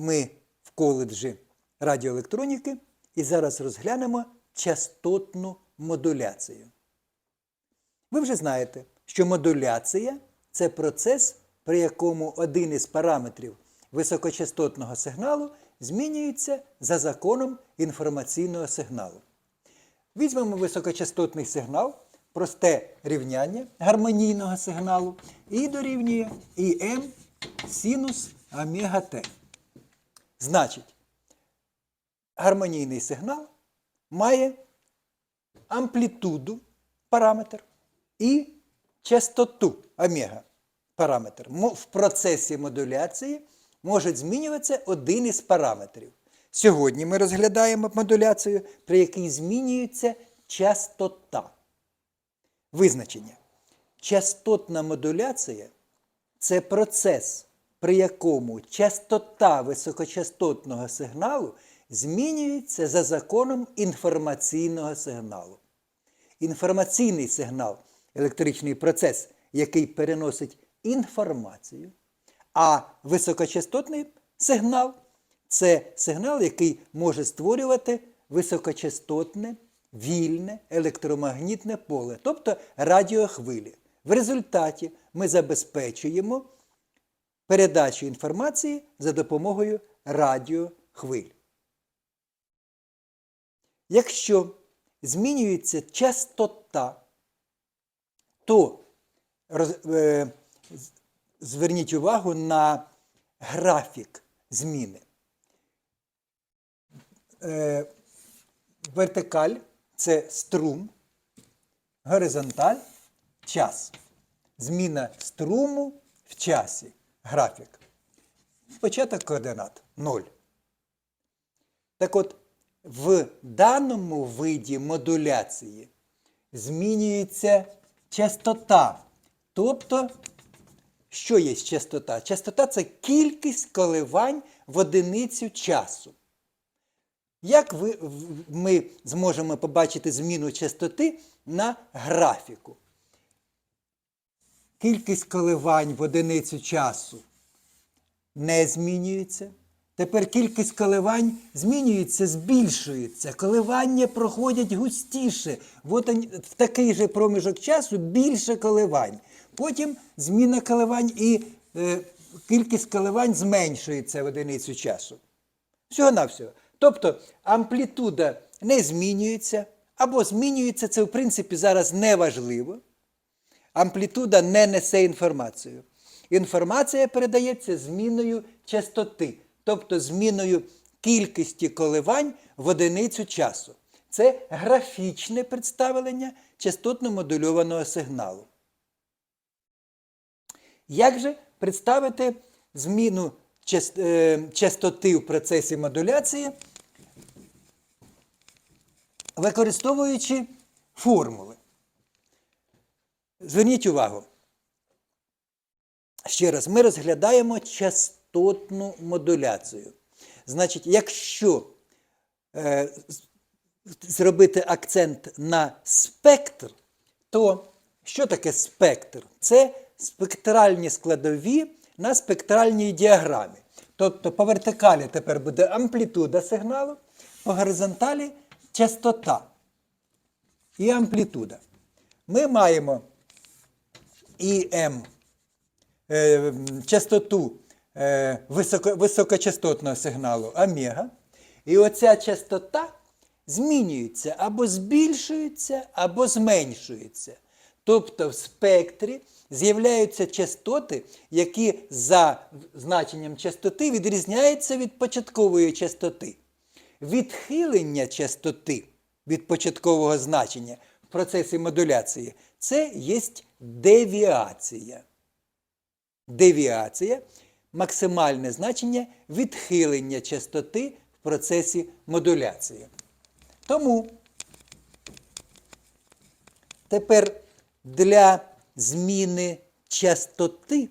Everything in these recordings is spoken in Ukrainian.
Ми в коледжі радіоелектроніки і зараз розглянемо частотну модуляцію. Ви вже знаєте, що модуляція це процес, при якому один із параметрів високочастотного сигналу змінюється за законом інформаційного сигналу. Візьмемо високочастотний сигнал, просте рівняння гармонійного сигналу і дорівнює Ім синус омега Т. Значить, гармонійний сигнал має амплітуду параметр і частоту омега параметр. В процесі модуляції може змінюватися один із параметрів. Сьогодні ми розглядаємо модуляцію, при якій змінюється частота. Визначення. Частотна модуляція це процес, при якому частота високочастотного сигналу змінюється за законом інформаційного сигналу. Інформаційний сигнал електричний процес, який переносить інформацію, а високочастотний сигнал це сигнал, який може створювати високочастотне, вільне електромагнітне поле, тобто радіохвилі. В результаті ми забезпечуємо передачу інформації за допомогою радіохвиль. Якщо змінюється частота, то роз- е, зверніть увагу на графік зміни. Е, вертикаль це струм, горизонталь час. Зміна струму в часі. Графік. Початок координат 0. Так от, в даному виді модуляції змінюється частота. Тобто, що є частота? Частота це кількість коливань в одиницю часу. Як ви, ми зможемо побачити зміну частоти на графіку? Кількість коливань в одиницю часу не змінюється. Тепер кількість коливань змінюється, збільшується. Коливання проходять густіше. От в такий же проміжок часу більше коливань. Потім зміна коливань і е, кількість коливань зменшується в одиницю часу. Всього-навсього. Тобто амплітуда не змінюється, або змінюється, це в принципі зараз не важливо. Амплітуда не несе інформацію. Інформація передається зміною частоти, тобто зміною кількості коливань в одиницю часу. Це графічне представлення частотно модульованого сигналу. Як же представити зміну е, частоти в процесі модуляції, використовуючи формули? Зверніть увагу. Ще раз, ми розглядаємо частотну модуляцію. Значить, якщо е, зробити акцент на спектр, то що таке спектр? Це спектральні складові на спектральній діаграмі. Тобто по вертикалі тепер буде амплітуда сигналу, по горизонталі частота і амплітуда. Ми маємо ІМ е, частоту е, високо, високочастотного сигналу омега. І оця частота змінюється або збільшується, або зменшується. Тобто в спектрі з'являються частоти, які за значенням частоти відрізняються від початкової частоти. Відхилення частоти від початкового значення процесі модуляції це є девіація. Девіація максимальне значення відхилення частоти в процесі модуляції. Тому тепер для зміни частоти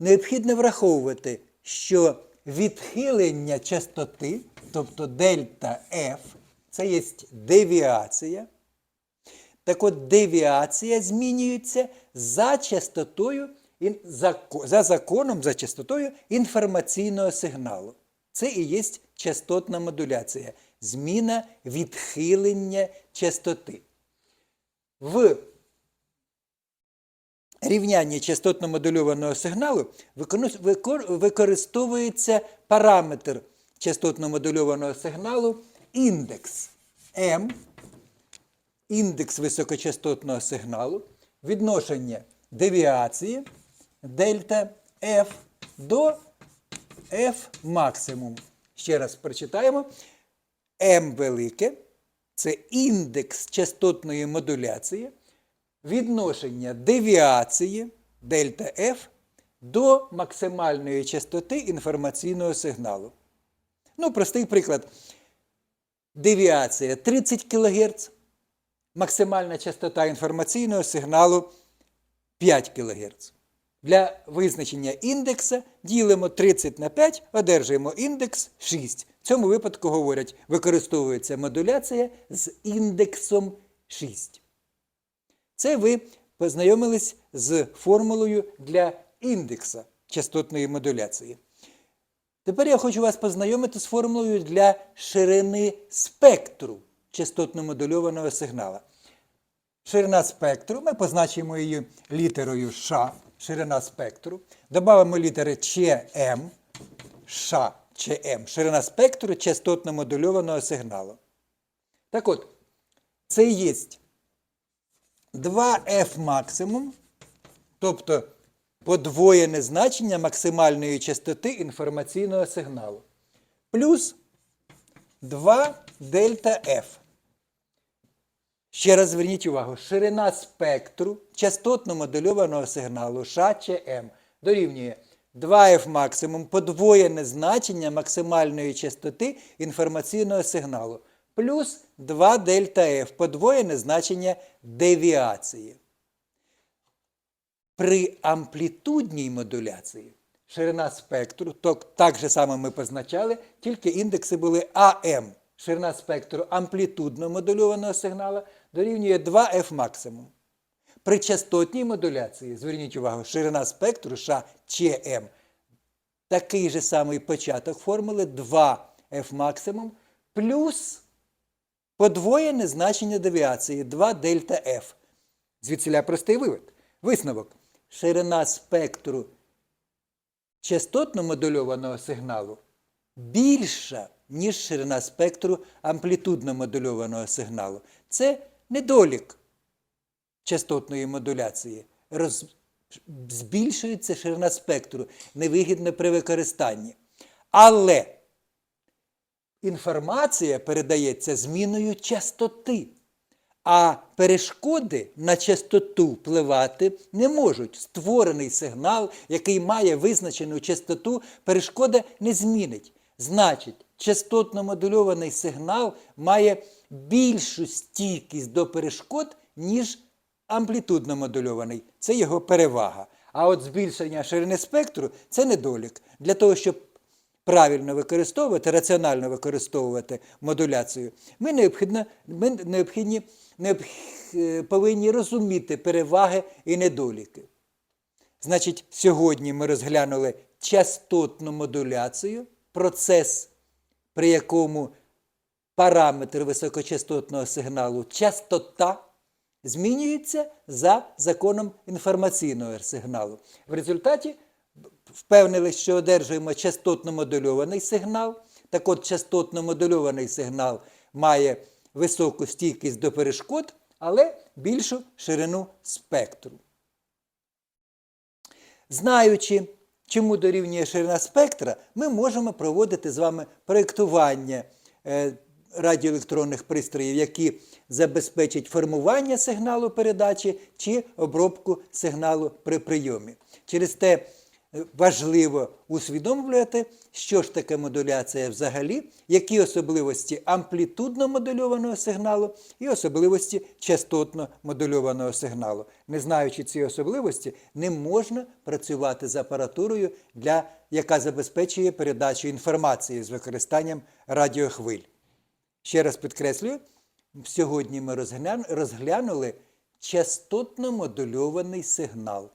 необхідно враховувати, що відхилення частоти, тобто дельта F, це є девіація. Так от девіація змінюється за частотою за законом, за частотою інформаційного сигналу. Це і є частотна модуляція, зміна відхилення частоти. В рівнянні частотно-модульованого сигналу використовується параметр частотно-модульованого сигналу індекс М, індекс високочастотного сигналу, відношення девіації дельта F до F максимум. Ще раз прочитаємо. М велике це індекс частотної модуляції, відношення девіації дельта F до максимальної частоти інформаційного сигналу. Ну, простий приклад. Девіація 30 кГц, максимальна частота інформаційного сигналу 5 кГц. Для визначення індекса ділимо 30 на 5, одержуємо індекс 6. В цьому випадку говорять, використовується модуляція з індексом 6. Це ви познайомились з формулою для індекса частотної модуляції. Тепер я хочу вас познайомити з формулою для ширини спектру частотно-модульованого сигнала. Ширина спектру, ми позначимо її літерою Ш, ширина спектру. Добавимо літери ЧМ, Ш, ЧМ, ширина спектру частотно-модульованого сигналу. Так от, це є 2F максимум, тобто подвоєне значення максимальної частоти інформаційного сигналу, плюс 2 дельта F. Ще раз зверніть увагу, ширина спектру частотно-модульованого сигналу Ш чи М дорівнює 2F максимум подвоєне значення максимальної частоти інформаційного сигналу плюс 2 дельта F подвоєне значення девіації. При амплітудній модуляції ширина спектру, то так же само ми позначали, тільки індекси були АМ. Ширина спектру амплітудно модульованого сигналу дорівнює 2F максимум. При частотній модуляції, зверніть увагу, ширина спектру Ш ЧМ. Такий же самий початок формули 2F максимум плюс подвоєне значення девіації 2 дельта F. Звідсіля простий вивод. Висновок. Ширина спектру частотно модульованого сигналу більша, ніж ширина спектру амплітудно модульованого сигналу. Це недолік частотної модуляції. Роз... Збільшується ширина спектру, невигідно при використанні. Але інформація передається зміною частоти. А перешкоди на частоту впливати не можуть. Створений сигнал, який має визначену частоту, перешкода не змінить. Значить, частотно-модульований сигнал має більшу стійкість до перешкод, ніж амплітудно модульований. Це його перевага. А от збільшення ширини спектру це недолік. Для того, щоб правильно використовувати, раціонально використовувати модуляцію, ми необхідно, ми необхідні, необх... е, повинні розуміти переваги і недоліки. Значить, сьогодні ми розглянули частотну модуляцію, процес, при якому параметр високочастотного сигналу частота змінюється за законом інформаційного сигналу. В результаті впевнились, що одержуємо частотно-модульований сигнал. Так от, частотно-модульований сигнал має високу стійкість до перешкод, але більшу ширину спектру. Знаючи, чому дорівнює ширина спектра, ми можемо проводити з вами проєктування е, радіоелектронних пристроїв, які забезпечать формування сигналу передачі чи обробку сигналу при прийомі. Через те важливо усвідомлювати, що ж таке модуляція взагалі, які особливості амплітудно модульованого сигналу і особливості частотно модульованого сигналу. Не знаючи ці особливості, не можна працювати з апаратурою, для, яка забезпечує передачу інформації з використанням радіохвиль. Ще раз підкреслюю, сьогодні ми розглянули частотно модульований сигнал.